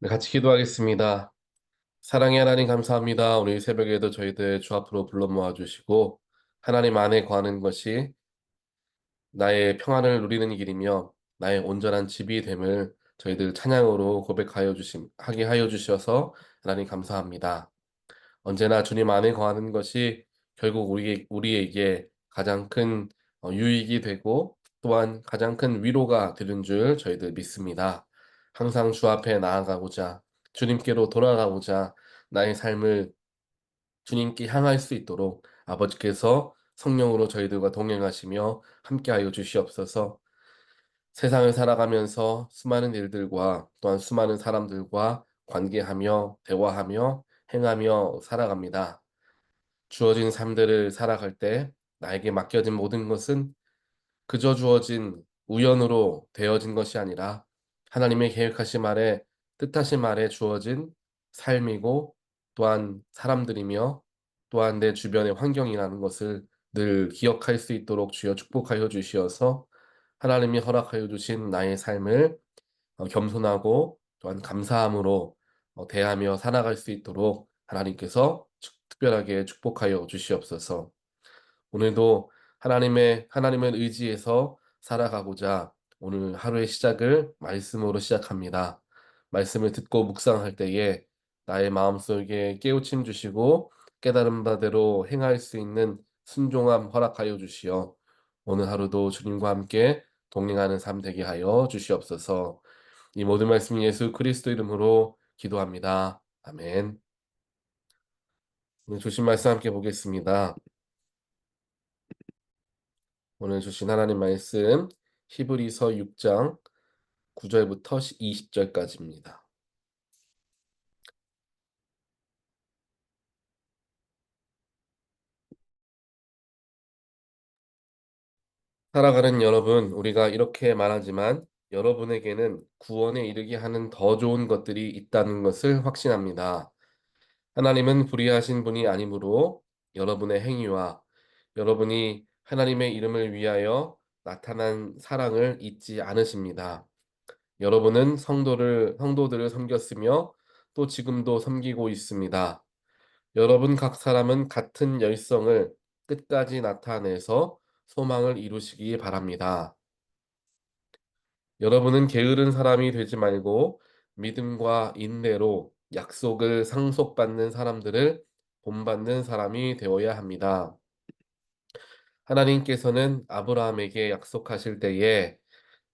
네, 같이 기도하겠습니다. 사랑의 하나님 감사합니다. 오늘 이 새벽에도 저희들 주 앞으로 불러 모아주시고 하나님 안에 거하는 것이 나의 평안을 누리는 길이며 나의 온전한 집이 됨을 저희들 찬양으로 고백하여 주심 하게 하여 주셔서 하나님 감사합니다. 언제나 주님 안에 거하는 것이 결국 우리 우리에게 가장 큰 어, 유익이 되고 또한 가장 큰 위로가 되는 줄 저희들 믿습니다. 항상 주 앞에 나아가고자 주님께로 돌아가고자 나의 삶을 주님께 향할 수 있도록 아버지께서 성령으로 저희들과 동행하시며 함께하여 주시옵소서. 세상을 살아가면서 수많은 일들과 또한 수많은 사람들과 관계하며 대화하며 행하며 살아갑니다. 주어진 삶들을 살아갈 때 나에게 맡겨진 모든 것은 그저 주어진 우연으로 되어진 것이 아니라 하나님의 계획하신 말에 뜻하신 말에 주어진 삶이고 또한 사람들이며 또한 내 주변의 환경이라는 것을 늘 기억할 수 있도록 주여 축복하여 주시어서 하나님이 허락하여 주신 나의 삶을 어, 겸손하고 또한 감사함으로 어, 대하며 살아갈 수 있도록 하나님께서 축- 특별하게 축복하여 주시옵소서. 오늘도 하나님의 하나님을 의지해서 살아가고자 오늘 하루의 시작을 말씀으로 시작합니다. 말씀을 듣고 묵상할 때에 나의 마음속에 깨우침 주시고 깨달은 바대로 행할 수 있는 순종함 허락하여 주시어 오늘 하루도 주님과 함께 동행하는 삶 되게 하여 주시옵소서. 이 모든 말씀 예수 그리스도 이름으로 기도합니다. 아멘. 오늘 주신 말씀 함께 보겠습니다. 오늘 주신 하나님 말씀 히브리서 6장 9절부터 20절까지입니다. 살아가는 여러분, 우리가 이렇게 말하지만 여러분에게는 구원에 이르게 하는 더 좋은 것들이 있다는 것을 확신합니다. 하나님은 불의하신 분이 아니므로 여러분의 행위와 여러분이 하나님의 이름을 위하여 나타난 사랑을 잊지 않으십니다. 여러분은 성도를 성도들을 섬겼으며 또 지금도 섬기고 있습니다. 여러분 각 사람은 같은 열성을 끝까지 나타내서 소망을 이루시기 바랍니다. 여러분은 게으른 사람이 되지 말고 믿음과 인내로 약속을 상속받는 사람들을 본받는 사람이 되어야 합니다. 하나님께서는 아브라함에게 약속하실 때에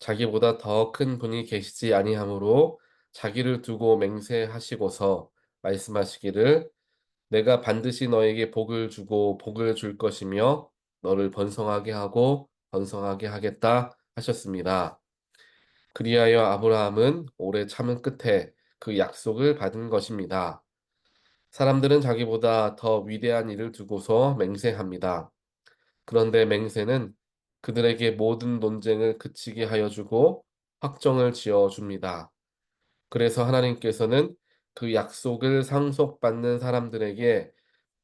자기보다 더 큰 분이 계시지 아니하므로 자기를 두고 맹세하시고서 말씀하시기를 내가 반드시 너에게 복을 주고 복을 줄 것이며 너를 번성하게 하고 번성하게 하겠다 하셨습니다. 그리하여 아브라함은 오래 참은 끝에 그 약속을 받은 것입니다. 사람들은 자기보다 더 위대한 일을 두고서 맹세합니다. 그런데 맹세는 그들에게 모든 논쟁을 그치게 하여 주고 확정을 지어 줍니다. 그래서 하나님께서는 그 약속을 상속받는 사람들에게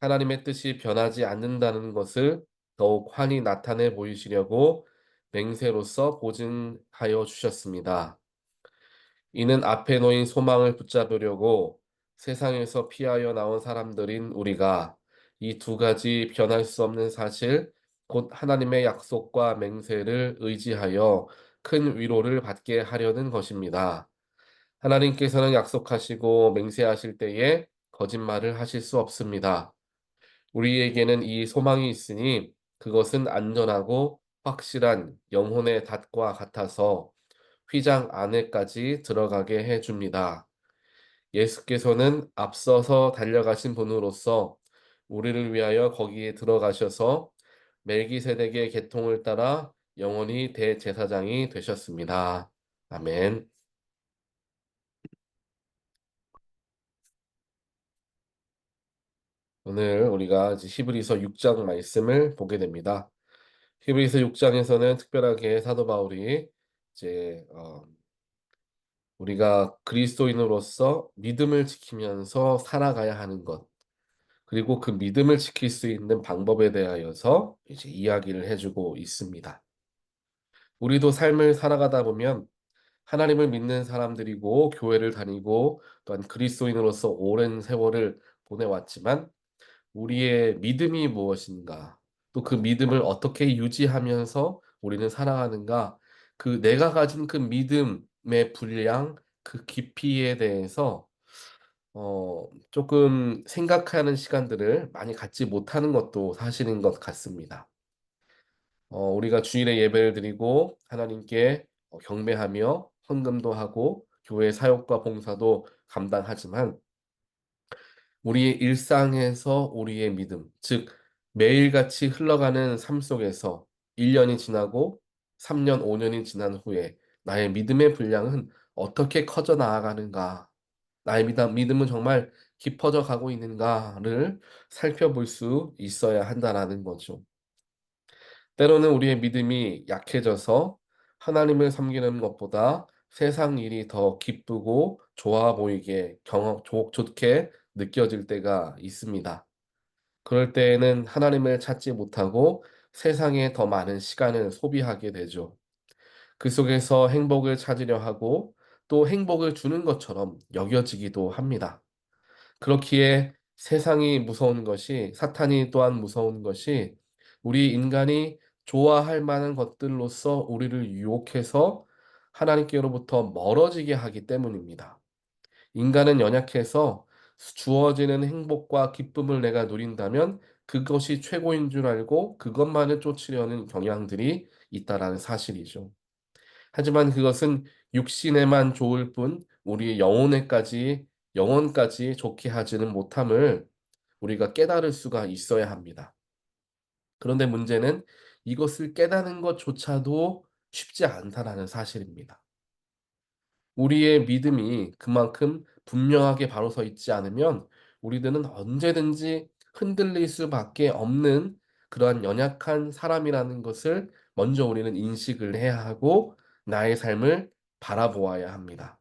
하나님의 뜻이 변하지 않는다는 것을 더욱 환히 나타내 보이시려고 맹세로서 보증하여 주셨습니다. 이는 앞에 놓인 소망을 붙잡으려고 세상에서 피하여 나온 사람들인 우리가 이 두 가지 변할 수 없는 사실, 곧 하나님의 약속과 맹세를 의지하여 큰 위로를 받게 하려는 것입니다. 하나님께서는 약속하시고 맹세하실 때에 거짓말을 하실 수 없습니다. 우리에게는 이 소망이 있으니 그것은 안전하고 확실한 영혼의 닷과 같아서 휘장 안에까지 들어가게 해 줍니다. 예수께서는 앞서서 달려가신 분으로서 우리를 위하여 거기에 들어가셔서 멜기세덱의 계통을 따라 영원히 대제사장이 되셨습니다. 아멘. 오늘 우리가 히브리서 6장 말씀을 보게 됩니다. 히브리서 6장에서는 특별하게 사도 바울이 이제 어, 우리가 그리스도인으로서 믿음을 지키면서 살아가야 하는 것, 그리고 그 믿음을 지킬 수 있는 방법에 대하여서 이제 이야기를 해주고 있습니다. 우리도 삶을 살아가다 보면 하나님을 믿는 사람들이고 교회를 다니고 또한 그리스도인으로서 오랜 세월을 보내왔지만 우리의 믿음이 무엇인가? 또 그 믿음을 어떻게 유지하면서 우리는 살아가는가? 그 내가 가진 그 믿음의 분량, 그 깊이에 대해서 어, 조금 생각하는 시간들을 많이 갖지 못하는 것도 사실인 것 같습니다. 어, 우리가 주일에 예배를 드리고 하나님께 어, 경배하며 헌금도 하고 교회 사역과 봉사도 감당하지만 우리의 일상에서 우리의 믿음, 즉 매일같이 흘러가는 삶 속에서 1년이 지나고 3년, 5년이 지난 후에 나의 믿음의 분량은 어떻게 커져 나아가는가? 나의 믿음, 믿음은 정말 깊어져 가고 있는가를 살펴볼 수 있어야 한다라는 거죠. 때로는 우리의 믿음이 약해져서 하나님을 섬기는 것보다 세상 일이 더 기쁘고 좋아 보이게 경험 좋, 좋게 느껴질 때가 있습니다. 그럴 때에는 하나님을 찾지 못하고 세상에 더 많은 시간을 소비하게 되죠. 그 속에서 행복을 찾으려 하고 또 행복을 주는 것처럼 여겨지기도 합니다. 그렇기에 세상이 무서운 것이, 사탄이 또한 무서운 것이 우리 인간이 좋아할 만한 것들로서 우리를 유혹해서 하나님께로부터 멀어지게 하기 때문입니다. 인간은 연약해서 주어지는 행복과 기쁨을 내가 누린다면 그것이 최고인 줄 알고 그것만을 쫓으려는 경향들이 있다라는 사실이죠. 하지만 그것은 육신에만 좋을 뿐 우리의 영혼에까지 영혼까지 좋게 하지는 못함을 우리가 깨달을 수가 있어야 합니다. 그런데 문제는 이것을 깨닫는 것조차도 쉽지 않다라는 사실입니다. 우리의 믿음이 그만큼 분명하게 바로 서 있지 않으면 우리들은 언제든지 흔들릴 수밖에 없는 그러한 연약한 사람이라는 것을 먼저 우리는 인식을 해야 하고 나의 삶을 바라보아야 합니다.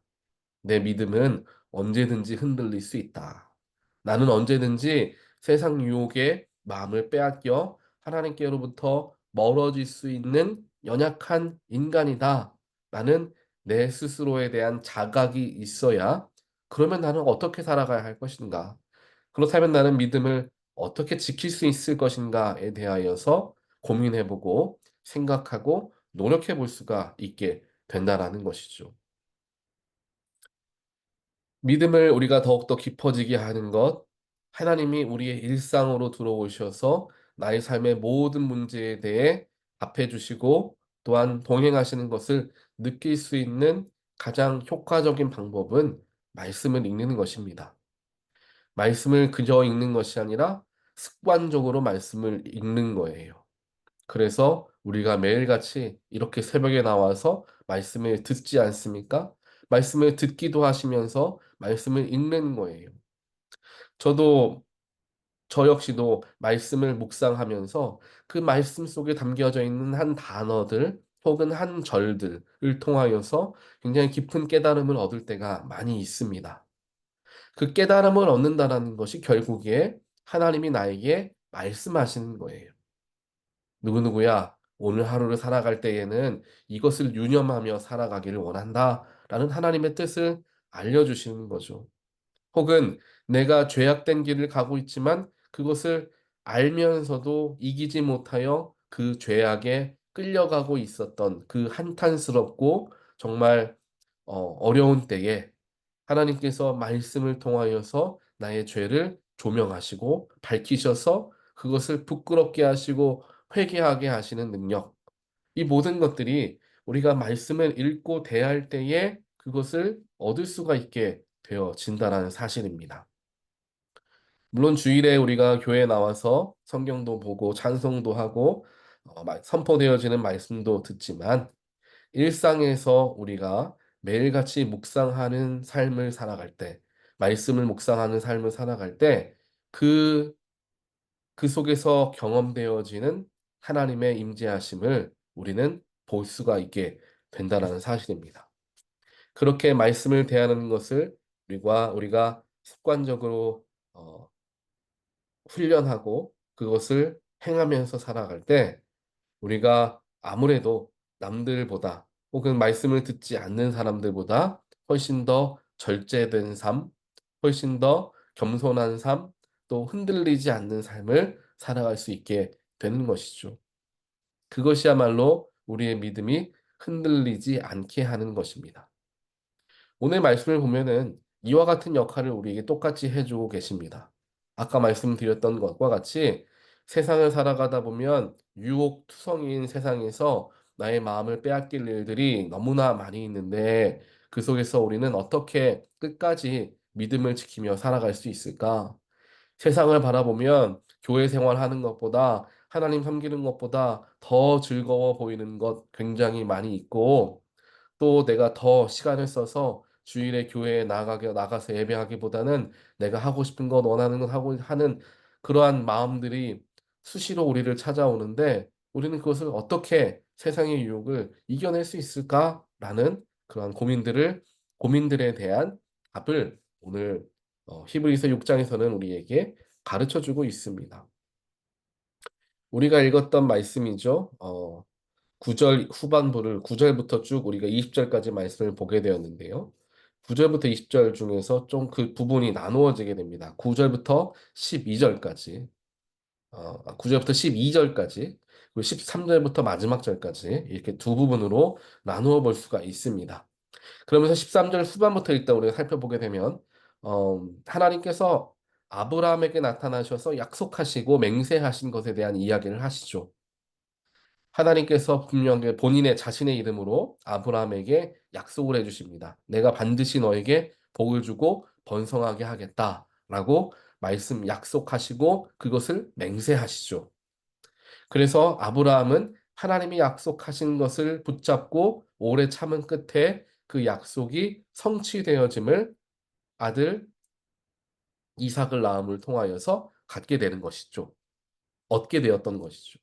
내 믿음은 언제든지 흔들릴 수 있다. 나는 언제든지 세상 유혹에 마음을 빼앗겨 하나님께로부터 멀어질 수 있는 연약한 인간이다. 나는 내 스스로에 대한 자각이 있어야 그러면 나는 어떻게 살아가야 할 것인가? 그렇다면 나는 믿음을 어떻게 지킬 수 있을 것인가에 대하여서 고민해보고 생각하고 노력해 볼 수가 있게 된다라는 것이죠. 믿음을 우리가 더욱더 깊어지게 하는 것, 하나님이 우리의 일상으로 들어오셔서 나의 삶의 모든 문제에 대해 답해 주시고 또한 동행하시는 것을 느낄 수 있는 가장 효과적인 방법은 말씀을 읽는 것입니다. 말씀을 그저 읽는 것이 아니라 습관적으로 말씀을 읽는 거예요. 그래서 우리가 매일같이 이렇게 새벽에 나와서 말씀을 듣지 않습니까? 말씀을 듣기도 하시면서 말씀을 읽는 거예요. 저도 저 역시도 말씀을 묵상하면서 그 말씀 속에 담겨져 있는 한 단어들 혹은 한 절들을 통하여서 굉장히 깊은 깨달음을 얻을 때가 많이 있습니다. 그 깨달음을 얻는다는 것이 결국에 하나님이 나에게 말씀하시는 거예요. 누구누구야, 오늘 하루를 살아갈 때에는 이것을 유념하며 살아가기를 원한다. 라는 하나님의 뜻을 알려주시는 거죠. 혹은 내가 죄악된 길을 가고 있지만 그것을 알면서도 이기지 못하여 그 죄악에 끌려가고 있었던 그 한탄스럽고 정말 어, 어려운 때에 하나님께서 말씀을 통하여서 나의 죄를 조명하시고 밝히셔서 그것을 부끄럽게 하시고 회개하게 하시는 능력. 이 모든 것들이 우리가 말씀을 읽고 대할 때에 그것을 얻을 수가 있게 되어진다는 사실입니다. 물론 주일에 우리가 교회에 나와서 성경도 보고 찬송도 하고 어, 선포되어지는 말씀도 듣지만 일상에서 우리가 매일같이 묵상하는 삶을 살아갈 때, 말씀을 묵상하는 삶을 살아갈 때, 그, 그 속에서 경험되어지는 하나님의 임재하심을 우리는 볼 수가 있게 된다는 사실입니다. 그렇게 말씀을 대하는 것을 우리가, 우리가 습관적으로 어, 훈련하고 그것을 행하면서 살아갈 때 우리가 아무래도 남들보다 혹은 말씀을 듣지 않는 사람들보다 훨씬 더 절제된 삶, 훨씬 더 겸손한 삶, 또 흔들리지 않는 삶을 살아갈 수 있게 되는 것이죠. 그것이야말로 우리의 믿음이 흔들리지 않게 하는 것입니다. 오늘 말씀을 보면은 이와 같은 역할을 우리에게 똑같이 해주고 계십니다. 아까 말씀드렸던 것과 같이 세상을 살아가다 보면 유혹 투성이인 세상에서 나의 마음을 빼앗길 일들이 너무나 많이 있는데 그 속에서 우리는 어떻게 끝까지 믿음을 지키며 살아갈 수 있을까? 세상을 바라보면 교회 생활하는 것보다 하나님 섬기는 것보다 더 즐거워 보이는 것 굉장히 많이 있고 또 내가 더 시간을 써서 주일에 교회에 나가게 나가서 예배하기보다는 내가 하고 싶은 것 원하는 것 하고 하는 그러한 마음들이 수시로 우리를 찾아오는데 우리는 그것을 어떻게 세상의 유혹을 이겨낼 수 있을까라는 그러한 고민들을 고민들에 대한 답을 오늘 어, 히브리서 6장에서는 우리에게 가르쳐 주고 있습니다. 우리가 읽었던 말씀이죠. 어, 9절 후반부를 9절부터 쭉 우리가 20절까지 말씀을 보게 되었는데요. 9절부터 20절 중에서 좀 그 부분이 나누어지게 됩니다. 9절부터 12절까지. 어, 9절부터 12절까지. 그리고 13절부터 마지막 절까지 이렇게 두 부분으로 나누어 볼 수가 있습니다. 그러면서 13절 후반부터 일단 우리가 살펴보게 되면 어, 하나님께서 아브라함에게 나타나셔서 약속하시고 맹세하신 것에 대한 이야기를 하시죠. 하나님께서 분명히 본인의 자신의 이름으로 아브라함에게 약속을 해주십니다. 내가 반드시 너에게 복을 주고 번성하게 하겠다라고 말씀 약속하시고 그것을 맹세하시죠. 그래서 아브라함은 하나님이 약속하신 것을 붙잡고 오래 참은 끝에 그 약속이 성취되어짐을 아들 이삭을 낳음을 통하여서 갖게 되는 것이죠. 얻게 되었던 것이죠.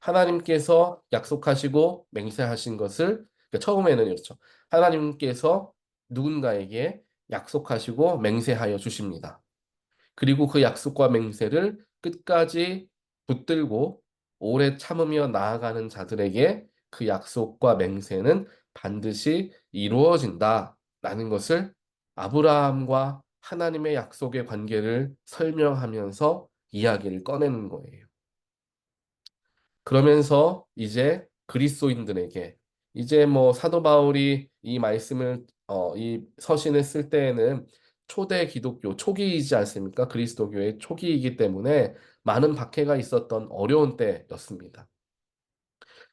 하나님께서 약속하시고 맹세하신 것을 그러니까 처음에는 이렇죠. 하나님께서 누군가에게 약속하시고 맹세하여 주십니다. 그리고 그 약속과 맹세를 끝까지 붙들고 오래 참으며 나아가는 자들에게 그 약속과 맹세는 반드시 이루어진다라는 것을 아브라함과 하나님의 약속의 관계를 설명하면서 이야기를 꺼내는 거예요. 그러면서 이제 그리스도인들에게 이제 뭐 사도 바울이 이 말씀을 어, 이 서신을 쓸 때에는 초대 기독교 초기이지 않습니까? 그리스도교의 초기이기 때문에 많은 박해가 있었던 어려운 때였습니다.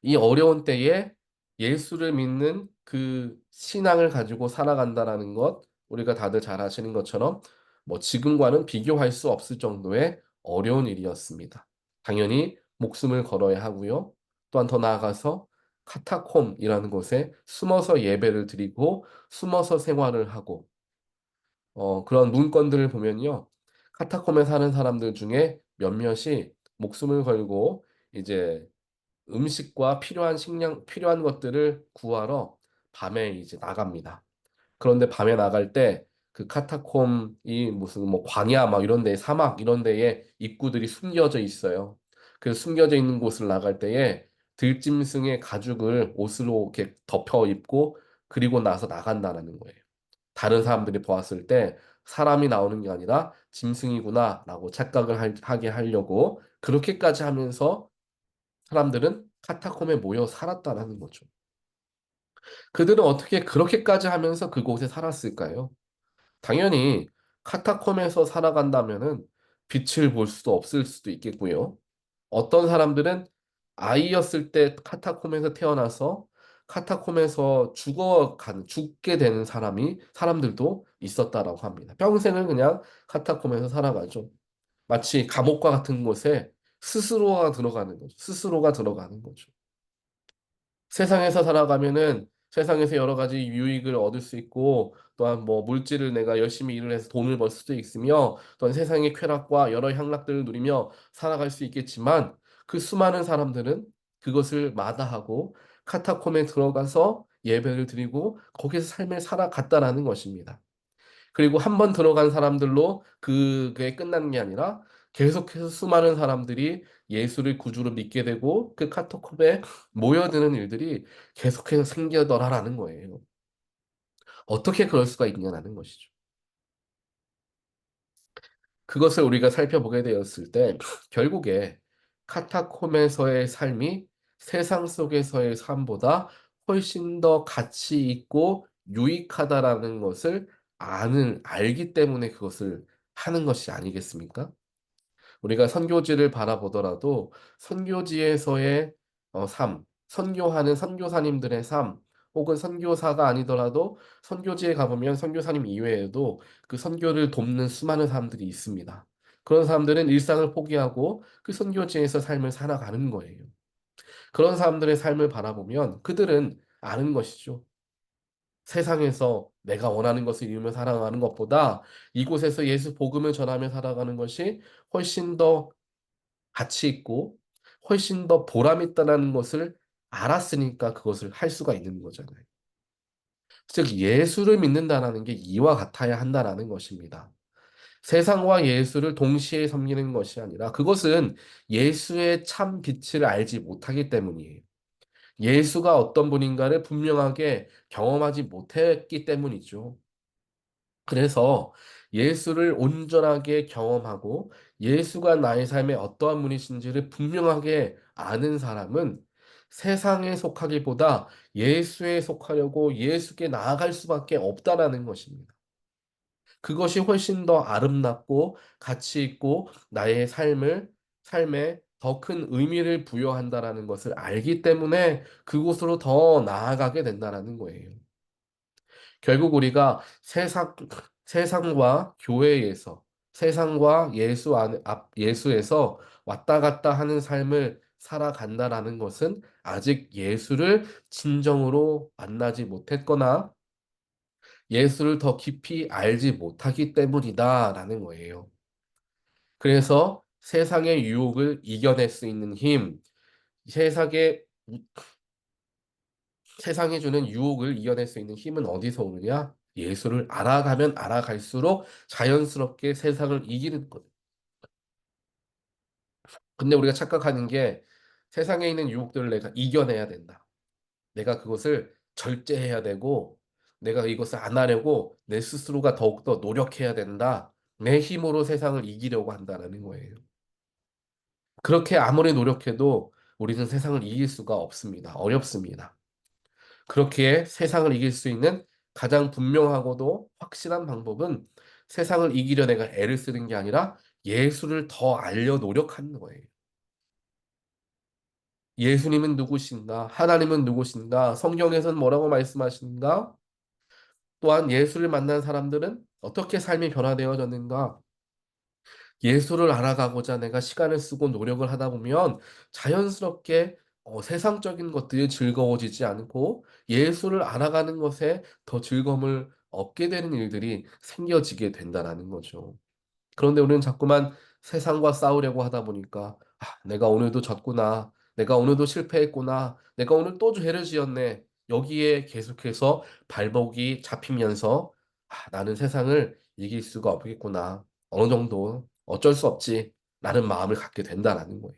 이 어려운 때에 예수를 믿는 그 신앙을 가지고 살아간다라는 것 우리가 다들 잘 아시는 것처럼 뭐 지금과는 비교할 수 없을 정도의 어려운 일이었습니다. 당연히 목숨을 걸어야 하고요. 또한 더 나아가서 카타콤이라는 곳에 숨어서 예배를 드리고 숨어서 생활을 하고 어, 그런 문건들을 보면요. 카타콤에 사는 사람들 중에 몇몇이 목숨을 걸고 이제 음식과 필요한 식량, 필요한 것들을 구하러 밤에 이제 나갑니다. 그런데 밤에 나갈 때 그 카타콤이 무슨 뭐 광야 막 이런 데 사막 이런 데에 입구들이 숨겨져 있어요. 그 숨겨져 있는 곳을 나갈 때에 들짐승의 가죽을 옷으로 이렇게 덮어 입고 그리고 나서 나간다는 거예요. 다른 사람들이 보았을 때 사람이 나오는 게 아니라 짐승이구나라고 착각을 하게 하려고 그렇게까지 하면서 사람들은 카타콤에 모여 살았다라는 거죠. 그들은 어떻게 그렇게까지 하면서 그곳에 살았을까요? 당연히 카타콤에서 살아간다면은 빛을 볼 수도 없을 수도 있겠고요. 어떤 사람들은 아이였을 때 카타콤에서 태어나서 카타콤에서 죽어간 죽게 되는 사람이 사람들도 있었다라고 합니다. 평생을 그냥 카타콤에서 살아가죠. 마치 감옥과 같은 곳에 스스로가 들어가는 거죠. 스스로가 들어가는 거죠. 세상에서 살아가면은 세상에서 여러 가지 유익을 얻을 수 있고 또한 뭐 물질을 내가 열심히 일을 해서 돈을 벌 수도 있으며 또한 세상의 쾌락과 여러 향락들을 누리며 살아갈 수 있겠지만 그 수많은 사람들은 그것을 마다하고 카타콤에 들어가서 예배를 드리고 거기서 삶을 살아갔다라는 것입니다. 그리고 한 번 들어간 사람들로 그게 끝나는 게 아니라 계속해서 수많은 사람들이 예수를 구주로 믿게 되고 그 카토콤에 모여드는 일들이 계속해서 생겨더라라는 거예요. 어떻게 그럴 수가 있냐라는 것이죠. 그것을 우리가 살펴보게 되었을 때 결국에 카타콤에서의 삶이 세상 속에서의 삶보다 훨씬 더 가치 있고 유익하다라는 것을 아는 알기 때문에 그것을 하는 것이 아니겠습니까? 우리가 선교지를 바라보더라도 선교지에서의 어, 삶, 선교하는 선교사님들의 삶, 혹은 선교사가 아니더라도 선교지에 가보면 선교사님 이외에도 그 선교를 돕는 수많은 사람들이 있습니다. 그런 사람들은 일상을 포기하고 그 선교지에서 삶을 살아가는 거예요. 그런 사람들의 삶을 바라보면 그들은 아는 것이죠. 세상에서 내가 원하는 것을 이루며 살아가는 것보다 이곳에서 예수 복음을 전하며 살아가는 것이 훨씬 더 가치 있고 훨씬 더 보람 있다는 것을 알았으니까 그것을 할 수가 있는 거잖아요. 즉 예수를 믿는다라는 게 이와 같아야 한다라는 것입니다. 세상과 예수를 동시에 섬기는 것이 아니라 그것은 예수의 참 빛을 알지 못하기 때문이에요. 예수가 어떤 분인가를 분명하게 경험하지 못했기 때문이죠. 그래서 예수를 온전하게 경험하고 예수가 나의 삶에 어떠한 분이신지를 분명하게 아는 사람은 세상에 속하기보다 예수에 속하려고 예수께 나아갈 수밖에 없다라는 것입니다. 그것이 훨씬 더 아름답고 가치 있고 나의 삶을 삶에 더 큰 의미를 부여한다라는 것을 알기 때문에 그곳으로 더 나아가게 된다라는 거예요. 결국 우리가 세상 세상과 교회에서 세상과 예수 안, 앞 예수에서 왔다 갔다 하는 삶을 살아간다라는 것은 아직 예수를 진정으로 만나지 못했거나 예수를 더 깊이 알지 못하기 때문이다라는 거예요. 그래서 세상의 유혹을 이겨낼 수 있는 힘, 세상의 세상이 주는 유혹을 이겨낼 수 있는 힘은 어디서 오느냐? 예수를 알아가면 알아갈수록 자연스럽게 세상을 이기는 것. 근데 우리가 착각하는 게 세상에 있는 유혹들을 내가 이겨내야 된다. 내가 그것을 절제해야 되고 내가 이것을 안 하려고 내 스스로가 더욱더 노력해야 된다. 내 힘으로 세상을 이기려고 한다는 거예요. 그렇게 아무리 노력해도 우리는 세상을 이길 수가 없습니다. 어렵습니다. 그렇게 세상을 이길 수 있는 가장 분명하고도 확실한 방법은 세상을 이기려 내가 애를 쓰는 게 아니라 예수를 더 알려 노력하는 거예요. 예수님은 누구신가? 하나님은 누구신가? 성경에서는 뭐라고 말씀하신가? 또한 예수를 만난 사람들은 어떻게 삶이 변화되어졌는가? 예수를 알아가고자 내가 시간을 쓰고 노력을 하다 보면 자연스럽게 어, 세상적인 것들이 즐거워지지 않고 예수를 알아가는 것에 더 즐거움을 얻게 되는 일들이 생겨지게 된다라는 거죠. 그런데 우리는 자꾸만 세상과 싸우려고 하다 보니까 아, 내가 오늘도 졌구나. 내가 오늘도 실패했구나. 내가 오늘 또 죄를 지었네. 여기에 계속해서 발목이 잡히면서 아, 나는 세상을 이길 수가 없겠구나. 어느 정도 어쩔 수 없지. 라는 마음을 갖게 된다라는 거예요.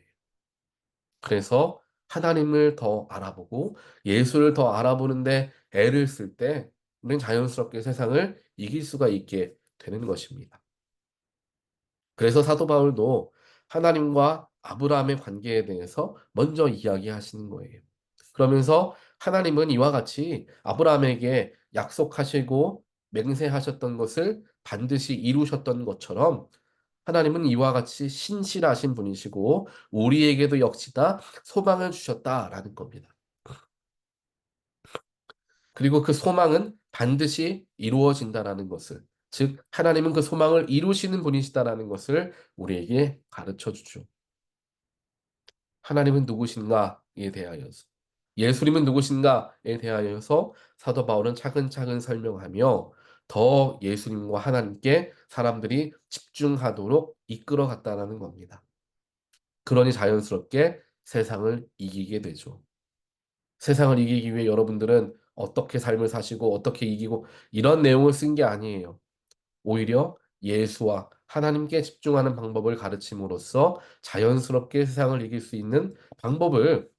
그래서 하나님을 더 알아보고 예수를 더 알아보는데 애를 쓸 때 우리는 자연스럽게 세상을 이길 수가 있게 되는 것입니다. 그래서 사도 바울도 하나님과 아브라함의 관계에 대해서 먼저 이야기하시는 거예요. 그러면서 하나님은 이와 같이 아브라함에게 약속하시고 맹세하셨던 것을 반드시 이루셨던 것처럼 하나님은 이와 같이 신실하신 분이시고 우리에게도 역시 다 소망을 주셨다라는 겁니다. 그리고 그 소망은 반드시 이루어진다라는 것을 즉 하나님은 그 소망을 이루시는 분이시다라는 것을 우리에게 가르쳐 주죠. 하나님은 누구신가에 대하여서 예수님은 누구신가에 대하여서 사도 바울은 차근차근 설명하며 더 예수님과 하나님께 사람들이 집중하도록 이끌어 갔다라는 겁니다. 그러니 자연스럽게 세상을 이기게 되죠. 세상을 이기기 위해 여러분들은 어떻게 삶을 사시고 어떻게 이기고 이런 내용을 쓴 게 아니에요. 오히려 예수와 하나님께 집중하는 방법을 가르침으로써 자연스럽게 세상을 이길 수 있는 방법을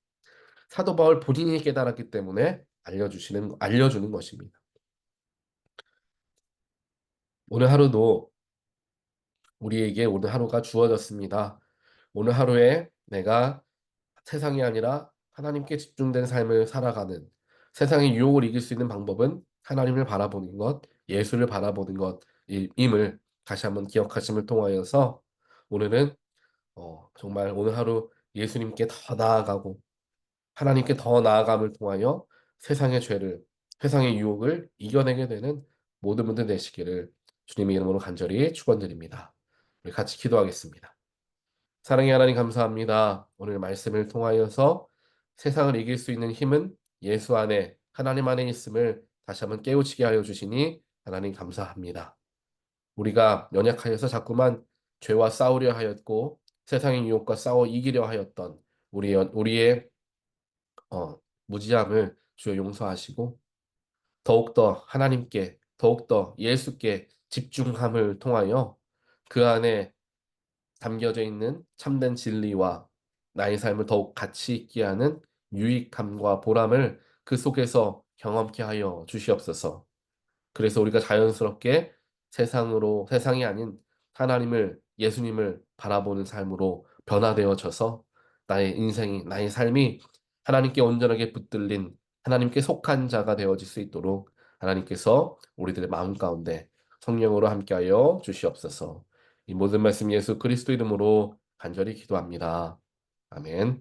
사도 바울 본인이 깨달았기 때문에 알려주시는, 알려주는 것입니다. 오늘 하루도 우리에게 오늘 하루가 주어졌습니다. 오늘 하루에 내가 세상이 아니라 하나님께 집중된 삶을 살아가는 세상의 유혹을 이길 수 있는 방법은 하나님을 바라보는 것, 예수를 바라보는 것임을 다시 한번 기억하심을 통하여서 오늘은 어, 정말 오늘 하루 예수님께 더 나아가고 하나님께 더 나아감을 통하여 세상의 죄를, 세상의 유혹을 이겨내게 되는 모든 분들 되시기를 주님의 이름으로 간절히 축원드립니다. 우리 같이 기도하겠습니다. 사랑의 하나님 감사합니다. 오늘 말씀을 통하여서 세상을 이길 수 있는 힘은 예수 안에 하나님 안에 있음을 다시 한번 깨우치게 하여 주시니 하나님 감사합니다. 우리가 연약하여서 자꾸만 죄와 싸우려 하였고 세상의 유혹과 싸워 이기려 하였던 우리의 우리의 어, 무지함을 주여 용서하시고 더욱더 하나님께 더욱더 예수께 집중함을 통하여 그 안에 담겨져 있는 참된 진리와 나의 삶을 더욱 가치 있게 하는 유익함과 보람을 그 속에서 경험케 하여 주시옵소서. 그래서 우리가 자연스럽게 세상으로 세상이 아닌 하나님을 예수님을 바라보는 삶으로 변화되어져서 나의 인생이 나의 삶이 하나님께 온전하게 붙들린 하나님께 속한 자가 되어질 수 있도록 하나님께서 우리들의 마음 가운데 성령으로 함께하여 주시옵소서. 이 모든 말씀 예수 그리스도 이름으로 간절히 기도합니다. 아멘.